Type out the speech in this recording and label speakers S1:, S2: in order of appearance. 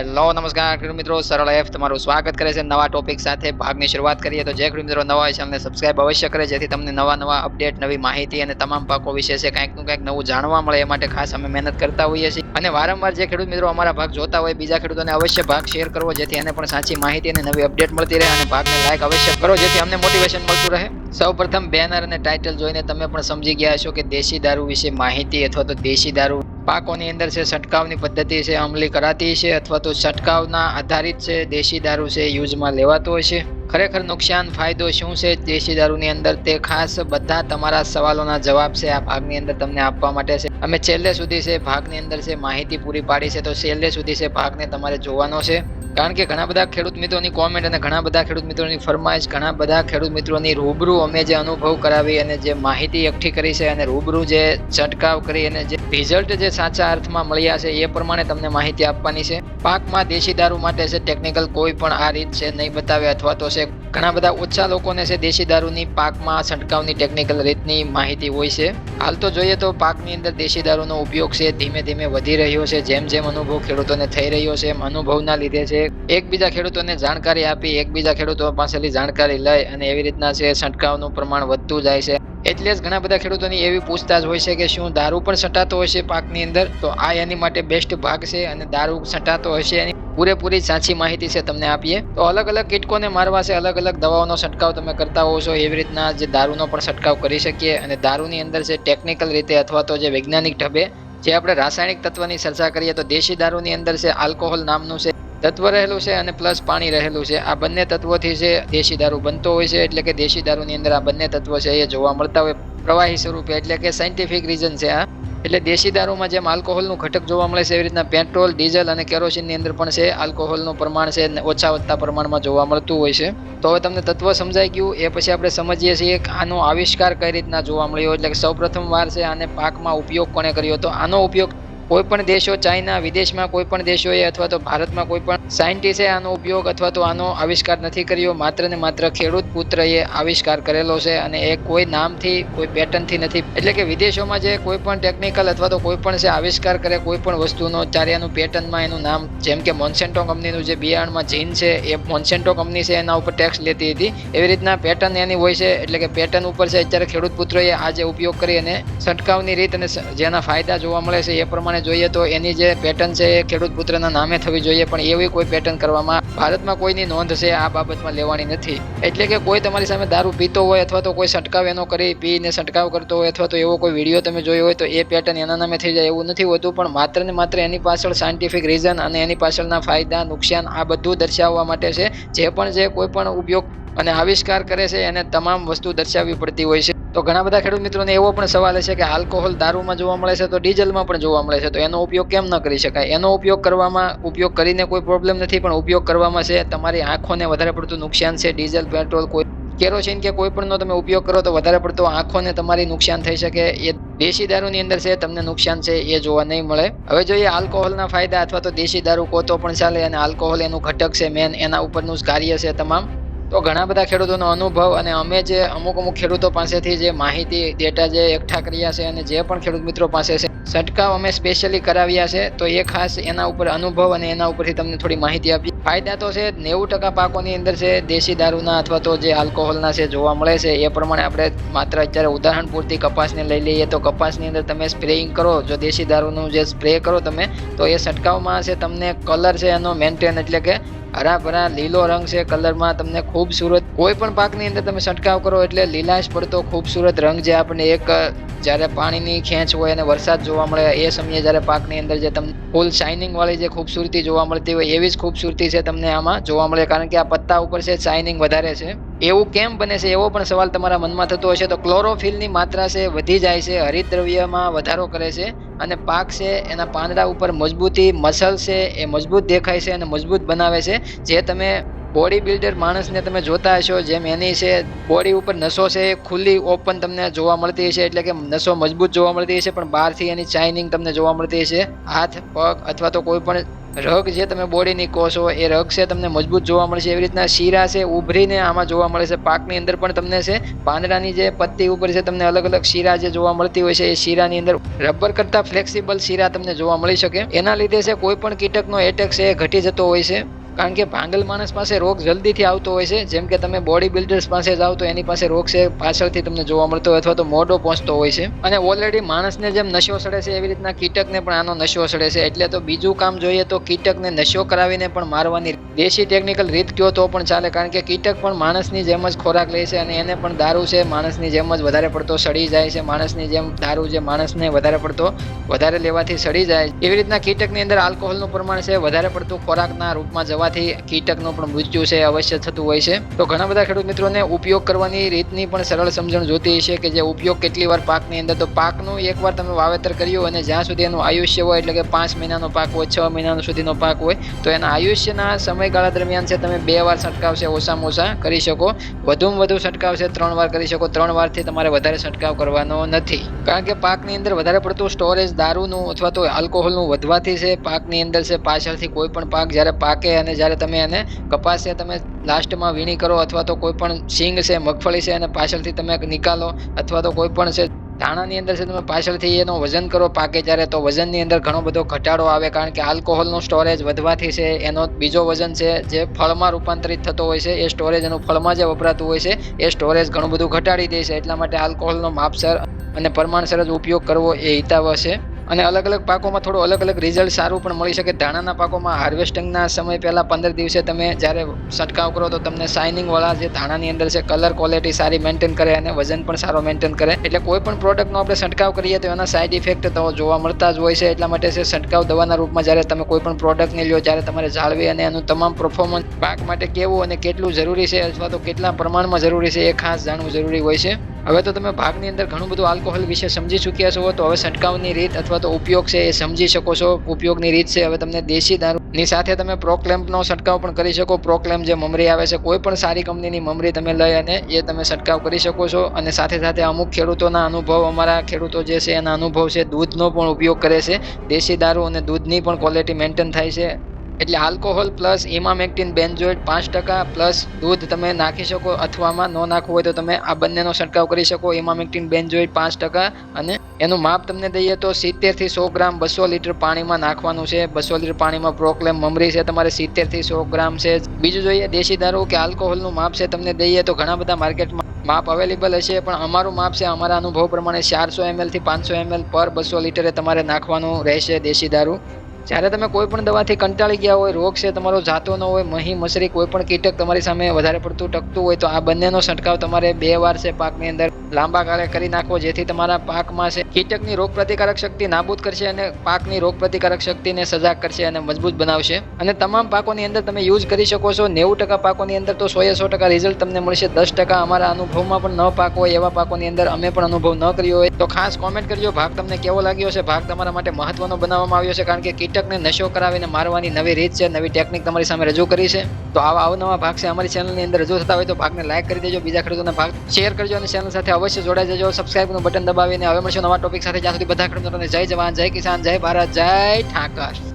S1: Hello નમસ્કાર ખેડૂત મિત્રો, સરળ એફ તમારું સ્વાગત કરે છે. નવા ટોપિક સાથે ભાગની શરૂઆત કરીએ તો જે ખેડૂત મિત્રો નવા હોય ચેનલને સબસ્ક્રાઇબ અવશ્ય કરે, જેથી તમને નવા નવા અપડેટ નવી માહિતી અને તમામ પાકો વિશે છે કંઈકનું કંઈક નવું જાણવા મળે એ માટે ખાસ અમે મહેનત કરતા હોઈએ છીએ. અને વારંવાર જે ખેડૂત મિત્રો અમારા ભાગ જોતા હોય, બીજા ખેડૂતોને અવશ્ય ભાગ શેર કરવો, જેથી એને પણ સાચી માહિતી અને નવી અપડેટ મળતી રહે અને ભાગને લાઈક અવશ્ય કરો, જેથી અમને મોટિવેશન મળતું રહે. સૌ પ્રથમ બેનર અને ટાઇટલ જોઈને તમે પણ સમજી ગયા હશો કે દેશી દારૂ વિશે માહિતી અથવા તો દેશી દારૂ પાકોની અંદર છે, છંટકાવની પદ્ધતિ છે, અમલી કરાતી છે અથવા તો છંટકાવના આધારિત છે, દેશી દારૂ છે, યુઝમાં લેવાતો છે. ખરેખર નુકસાન, ફાયદો શું છે દેશી દારૂની અંદર તે ખાસ બધા તમારા સવાલોના જવાબ છે, આ ભાગની અંદર તમને આપવા માટે છે. અમે છેલ્લે સુધી છે, ભાગની અંદર છે, માહિતી પૂરી પાડી છે, તો છેલ્લે સુધી છે, ભાગને તમારે જોવાનો છે. કારણ કે ઘણા બધા ખેડૂત મિત્રોની કોમેન્ટ અને ઘણા બધા ખેડૂત મિત્રોની ફરમાઈશ, ઘણા બધા ખેડૂત મિત્રોની રૂબરૂ અમે જે અનુભવ કરાવી અને જે માહિતી એકઠી કરી છે અને રૂબરૂ જે છંટકાવ કરી અને જે રિઝલ્ટ જે સાચા અર્થમાં મળ્યા છે એ પ્રમાણે તમને માહિતી આપવાની છે. પાકમાં દેશી દારૂ માટે છે ટેકનિકલ કોઈ પણ આ રીત છે નહીં બતાવે અથવા તો છે ઘણા બધા ઓછા લોકોને છે દેશી દારૂની પાકમાં છંટકાવની ટેકનિકલ રીતની માહિતી હોય છે. હાલ તો જોઈએ તો પાકની અંદર દેશી દારૂનો ઉપયોગ છે ધીમે ધીમે વધી રહ્યો છે, જેમ જેમ અનુભવ ખેડૂતોને થઈ રહ્યો છે અનુભવના લીધે છે. એકબીજા ખેડૂતોને જાણકારી આપી, એકબીજા ખેડૂતો પાસેથી જાણકારી લઈ અને એવી રીતના છે છંટકાવનું પ્રમાણ વધતું જાય છે. એટલે જ ઘણા બધા ખેડૂતોની એવી પૂછતાછ હોય છે કે શું દારૂ પણ છટાતો છે પાકની અંદર? તો આ એની માટે બેસ્ટ ભાગ છે અને દારૂ છટાતો હશે એની પૂરેપૂરી સાચી માહિતી છે તમને આપીએ. તો અલગ અલગ કીટકોને મારવા છે, અલગ અલગ દવાઓનો છંટકાવ તમે કરતા હોવ છો, એવી રીતના જે દારૂનો પણ છંટકાવ કરી શકીએ. અને દારૂની અંદર છે ટેકનિકલ રીતે અથવા તો જે વૈજ્ઞાનિક ઢબે જે આપણે રાસાયણિક તત્વની ચર્ચા કરીએ તો દેશી દારૂની અંદર છે આલ્કોહોલ નામનું છે તત્વ રહેલું છે અને પ્લસ પાણી રહેલું છે. આ બંને તત્વોથી જે દેશી દારૂ બનતો હોય છે, એટલે કે દેશી દારૂની અંદર આ બંને તત્વો છે એ જોવા મળતા હોય પ્રવાહી સ્વરૂપે, એટલે કે સાયન્ટિફિક રીઝન છે આ. એટલે દેશી દારૂમાં જેમ આલ્કોહોલનું ઘટક જોવા મળે છે, એવી રીતના પેટ્રોલ ડીઝલ અને કેરોસીનની અંદર પણ છે આલ્કોહોલનું પ્રમાણ છે ઓછા વધતા પ્રમાણમાં જોવા મળતું હોય છે. તો હવે તમને તત્વ સમજાઈ ગયું, એ પછી આપણે સમજીએ છીએ કે આનો આવિષ્કાર કઈ રીતના જોવા મળ્યો. એટલે કે સૌપ્રથમ વાર છે આને પાકમાં ઉપયોગ કોણે કર્યો? તો આનો ઉપયોગ કોઈ પણ દેશો ચાઇના, વિદેશમાં કોઈ પણ દેશોએ અથવા તો ભારતમાં કોઈ પણ સાયન્ટિસ્ટે આનો ઉપયોગ અથવા તો આનો આવિષ્કાર નથી કર્યો, માત્ર ને માત્ર ખેડૂત પુત્રએ આવિષ્કાર કરેલો છે અને એ કોઈ નામથી, કોઈ પેટર્નથી નથી. એટલે કે વિદેશોમાં જે કોઈ પણ ટેકનિકલ અથવા તો કોઈ પણ છે આવિષ્કાર કરે કોઈ પણ વસ્તુનો ત્યારે એનું પેટર્નમાં એનું નામ, જેમ કે મોન્સેન્ટો કંપનીનું જે બિયારણમાં જીન છે, એ મોન્સેન્ટો કંપની છે, એના ઉપર ટેક્સ લેતી હતી. એવી રીતના પેટર્ન એની હોય છે, એટલે કે પેટર્ન ઉપર છે, અત્યારે ખેડૂત પુત્રએ આજે ઉપયોગ કરી અને છંટકાવની રીત અને જેના ફાયદા જોવા મળે છે, એ પ્રમાણે જોઈએ તો એની જે પેટર્ન છે, એ ખેડૂત પુત્રના નામે થવી જોઈએ, પણ એવી કોઈ પેટર્ન કરવામાં ભારતમાં કોઈની નોંધ છે, આ બાબતમાં લેવાની નથી. એટલે કે કોઈ તમારી સામે દારૂ પીતો હોય અથવા તો કોઈ છંટકાવ એનો કરી પીને છંટકાવ કરતો હોય અથવા તો એવો કોઈ વીડિયો તમે જોયો હોય તો એ પેટર્ન એના નામે થઈ જાય, એવું નથી હોતું. પણ માત્ર ને માત્ર એની પાછળ સાયન્ટિફિક રીઝન અને એની પાછળના ફાયદા, નુકસાન, આ બધું દર્શાવવા માટે છે. જે પણ જે કોઈ પણ ઉપયોગ અને આવિષ્કાર કરે છે, એને તમામ વસ્તુ દર્શાવવી પડતી હોય છે. તો ઘણા બધા ખેડૂત મિત્રોને એવો પણ સવાલ છે કે આલ્કોહોલ દારૂમાં જોવા મળે છે તો ડીઝલમાં પણ જોવા મળે છે, તો એનો ઉપયોગ કેમ ન કરી શકાય? એનો ઉપયોગ કરવામાં, ઉપયોગ કરીને કોઈ પ્રોબ્લેમ નથી, પણ ઉપયોગ કરવામાં છે. તમારી આંખોને વધારે પડતું નુકસાન છે. ડીઝલ, પેટ્રોલ, કોઈ કેરોસીન કે કોઈ પણનો તમે ઉપયોગ કરો તો વધારે પડતો આંખોને તમારી નુકસાન થઈ શકે. એ દેશી દારૂની અંદર છે, તમને નુકસાન છે, એ જોવા નહીં મળે. હવે જોઈએ આલ્કોહોલના ફાયદા અથવા તો દેશી દારૂ કોતો પણ ચાલે અને આલ્કોહોલ એનું ઘટક છે મેન એના ઉપરનું જ કાર્ય છે તમામ. તો ઘણા બધા ખેડૂતોનો અનુભવ અને અમે જે અમુક અમુક ખેડૂતો પાસેથી જે માહિતી ડેટા જે એકઠા કર્યા છે અને જે પણ ખેડૂત મિત્રો પાસે છે, છંટકાવ અમે સ્પેશિયલી કરાવ્યા છે. તો એ ખાસ એના ઉપર અનુભવ અને એના ઉપરથી તમને થોડી માહિતી આપી ફાયદા તો છે, નેવું ટકા પાકોની અંદર છે, દેશી દારૂના અથવા તો જે આલ્કોહોલના છે જોવા મળે છે, એ પ્રમાણે આપણે માત્ર અત્યારે ઉદાહરણ પૂરતી કપાસને લઈ લઈએ તો કપાસની અંદર તમે સ્પ્રેઇંગ કરો, જો દેશી દારૂનું જે સ્પ્રે કરો તમે, તો એ છંટકાવમાં છે તમને કલર છે એનો મેન્ટેન એટલે કે હરાભરા લીલો રંગ છે કલરમાં તમને ખૂબસૂરત કોઈ પણ પાકની અંદર તમે છંટકાવ કરો એટલે લીલાશ પડતો ખૂબસૂરત રંગ જે આપણને એક, જ્યારે પાણીની ખેંચ હોય અને વરસાદ જોવા મળે, એ સમયે જ્યારે પાકની અંદર જે તમને ફૂલ શાઇનિંગ વાળી જે ખૂબસૂરતી જોવા મળતી હોય, એવી જ ખૂબસૂરતી છે તમને આમાં જોવા મળે. કારણ કે આ પત્તા ઉપર છે શાઇનિંગ વધારે છે. એવું કેમ બને છે? એવો પણ સવાલ તમારા મનમાં થતો હશે. તો ક્લોરોફિલની માત્રા છે, વધી જાય છે હરિતદ્રવ્યમાં વધારો કરે છે. અને પાક છે, એના પાંદડા ઉપર મજબૂતી, મસલ છે, એ મજબૂત દેખાય છે અને મજબૂત બનાવે છે. જે તમે બોડી બિલ્ડર માણસને તમે જોતા હશો, જેમ એની છે બોડી ઉપર નસો છે એ ખુલ્લી ઓપન તમને જોવા મળતી હશે, એટલે કે નસો મજબૂત જોવા મળતી હશે, પણ બહારથી એની ચાઇનિંગ તમને જોવા મળતી હશે. હાથ, પગ અથવા તો કોઈ પણ રગ જે તમે બોડીની કહો છો એ રગ છે તમને મજબૂત જોવા મળશે. એવી રીતના શીરા છે, ઉભરીને આમાં જોવા મળે છે. પાકની અંદર પણ તમને છે, પાંદડાની જે પત્તી ઉપર છે, તમને અલગ અલગ શીરા જે જોવા મળતી હોય છે, એ શીરાની અંદર રબર કરતાં ફ્લેક્સિબલ શીરા તમને જોવા મળી શકે. એના લીધે છે, કોઈ પણ કીટકનો એટેક છે, એ ઘટી જતો હોય છે. કારણ કે ભાંગલ માણસ પાસે રોગ જલ્દીથી આવતો હોય છે. જેમ કે તમે બોડી બિલ્ડર્સ પાસે જાઓ તો એની પાસે રોગ છે, પાછળથી તમને જોવા મળતો હોય અથવા તો મોઢો પહોંચતો હોય છે. અને ઓલરેડી માણસને જેમ નશો સડે છે એવી રીતના કીટકને પણ આનો નશો સડે છે. એટલે તો બીજું કામ જોઈએ તો કીટકને નશો કરાવીને પણ મારવાની દેશી ટેકનિકલ રીત કયો તો પણ ચાલે. કારણ કે કીટક પણ માણસની જેમ જ ખોરાક લે છે અને એને પણ દારૂ છે માણસની જેમ જ વધારે પડતો સડી જાય છે. માણસની જેમ દારૂ જે માણસને વધારે પડતો વધારે લેવાથી સડી જાય. એવી રીતના કીટકની અંદર આલ્કોહોલનું પ્રમાણ છે. વધારે પડતું ખોરાકના રૂપમાં જવાથી કીટકનું પણ મૃત્યુ છે, અવશ્ય થતું હોય છે. તો ઘણા બધા ખેડૂત મિત્રોને ઉપયોગ કરવાની રીતની પણ સરળ સમજણ જોતી હશે કે જે ઉપયોગ કેટલી વાર પાકની અંદર. તો પાકનું એકવાર તમે વાવેતર કર્યું અને જ્યાં સુધી એનું આયુષ્ય હોય, એટલે કે પાંચ મહિનાનો પાક હોય, છ મહિનાનો સુધીનો પાક હોય, તો એના આયુષ્યના સમયગાળા દરમિયાન છે, તમે બે વાર છંટકાવ છે ઓછામાં ઓછા કરી શકો. વધુમાં વધુ છંટકાવ છે ત્રણ વાર કરી શકો. ત્રણ વારથી તમારે વધારે છંટકાવ કરવાનો નથી. કારણ કે પાકની અંદર વધારે પડતું સ્ટોરેજ દારૂનું અથવા તો આલ્કોહોલનું વધવાથી છે, પાકની અંદર છે, પાછળથી કોઈ પણ પાક જ્યારે પાકે અને જ્યારે તમે એને કપાસ છે, તમે લાસ્ટમાં વીણી કરો અથવા તો કોઈ પણ સિંગ છે, મગફળી છે અને પાછળથી તમે નીકાળો અથવા તો કોઈ પણ છે, ધાણાની અંદર છે, તમે પાછળથી એનો વજન કરો. પાકે ત્યારે તો વજનની અંદર ઘણો બધો ઘટાડો આવે, કારણ કે આલ્કોહોલનો સ્ટોરેજ વધવાથી છે, એનો બીજો વજન છે, જે ફળમાં રૂપાંતરિત થતો હોય છે, એ સ્ટોરેજ એનું ફળમાં જે વપરાતું હોય છે, એ સ્ટોરેજ ઘણું બધું ઘટાડી દે છે. એટલા માટે આલ્કોહોલનો માપસર અને પ્રમાણસર જ ઉપયોગ કરવો એ હિતાવહ છે. અને અલગ અલગ પાકોમાં થોડું અલગ અલગ રિઝલ્ટ સારું પણ મળી શકે. ધાણાના પાકોમાં હાર્વેસ્ટિંગના સમય પહેલાં પંદર દિવસે તમે જ્યારે છંટકાવ કરો તો તમને શાઇનિંગવાળા જે ધાણાની અંદર છે કલર ક્વોલિટી સારી મેન્ટેન કરે અને વજન પણ સારો મેન્ટેન કરે. એટલે કોઈ પણ પ્રોડક્ટનો આપણે છંટકાવ કરીએ તો એના સાઇડ ઇફેક્ટ તો જોવા મળતા જ હોય છે. એટલા માટે છે, છંટકાવ દવાના રૂપમાં જ્યારે તમે કોઈ પણ પ્રોડક્ટને લ્યો ત્યારે તમારે જાળવી અને એનું તમામ પરફોર્મન્સ પાક માટે કેવું અને કેટલું જરૂરી છે અથવા તો કેટલા પ્રમાણમાં જરૂરી છે એ ખાસ જાણવું જરૂરી હોય છે. હવે તો તમે ભાગની અંદર ઘણું બધું આલ્કોહોલ વિશે સમજી ચૂક્યા છો, તો હવે છંટકાવની રીત અથવા તો ઉપયોગ છે એ સમજી શકો છો. ઉપયોગની રીત છે, હવે તમને દેશી દારૂની સાથે તમે પ્રોક્લેમ્પનો છંટકાવ પણ કરી શકો. પ્રોક્લેમ્પ જે મમરી આવે છે, કોઈ પણ સારી કંપનીની મમરી તમે લઈ અને એ તમે છંટકાવ કરી શકો છો. અને સાથે સાથે અમુક ખેડૂતોના અનુભવ, અમારા ખેડૂતો જે છે એના અનુભવ છે, દૂધનો પણ ઉપયોગ કરે છે. દેશી દારૂ અને દૂધની પણ ક્વોલિટી મેન્ટેન થાય છે. એટલે આલ્કોહોલ પ્લસ ઇમામેક્ટિન બેન્ઝોઇડ પાંચ ટકા પ્લસ દૂધ તમે નાખી શકો અથવામાં ન નાખવું હોય તો તમે આ બંનેનો છંટકાવ કરી શકો. ઇમામેક્ટિન બેન્ઝોઇડ પાંચ ટકા અને એનું માપ તમને દઈએ તો સિત્તેરથી સો ગ્રામ બસો લીટર પાણીમાં નાખવાનું છે. બસો લીટર પાણીમાં પ્રોક્લેમ મમરી છે તમારે સિત્તેરથી સો ગ્રામ છે. બીજું જોઈએ દેશી દારૂ કે આલ્કોહોલનું માપ છે તમને દઈએ તો ઘણા બધા માર્કેટમાં માપ અવેલેબલ હશે પણ અમારું માપ છે અમારા અનુભવ પ્રમાણે ચારસો એમએલથી પાંચસો એમએલ પર બસો લીટરે તમારે નાખવાનું રહેશે દેશી દારૂ. જ્યારે તમે કોઈ પણ દવાથી કંટાળી ગયા હોય, રોગ છે, તમારો જાતો ન હોય, મહી, મસરી, કોઈ પણ કીટક તમારી સામે વધારે પડતું ટકતું હોય, તો આ બંનેનો છંટકાવ તમારે બે વાર છે પાકની અંદર લાંબા ગાળે કરી નાખવો, જેથી તમારા પાકમાં છે કીટકની રોગ પ્રતિકારક શક્તિ નાબૂદ કરશે અને પાકની રોગ પ્રતિકારક શક્તિને સજાગ કરશે અને મજબૂત બનાવશે. અને તમામ પાકોની અંદર તમે યુઝ કરી શકો છો. નેવું ટકા પાકોની અંદર તો સો એ સો ટકા રિઝલ્ટ તમને મળશે. દસ ટકા અમારા અનુભવમાં પણ ન પાક હોય એવા પાકોની અંદર અમે પણ અનુભવ ન કર્યો હોય. તો ખાસ કોમેન્ટ કરજો. ભાગ તમને કેવો લાગ્યો છે ભાગ તમારા માટે મહત્વનો બનાવવામાં આવ્યો છે, કારણ કે કીટકને નશો કરાવીને મારવાની નવી રીત છે નવી ટેકનિક તમારી સામે રજૂ કરી છે. તો આવા અવનવા ભાગ છે અમારી ચેનલની અંદર. રજૂ થતા હોય તો ભાગને લાઇક કરી દેજો, બીજા ખેડૂતોને ભાગ શેર કરજો અને ચેનલ સાથે અવશ્ય જોડાઈ જજો. સબસ્ક્રાઇબનું બટન દબાવીને હવે મળશું નવા ટોપિક સાથે. જ્યાં સુધી બધા ખેડૂતોને જય જવાન, જય કિસાન, જય ભારત, જય ઠાકર.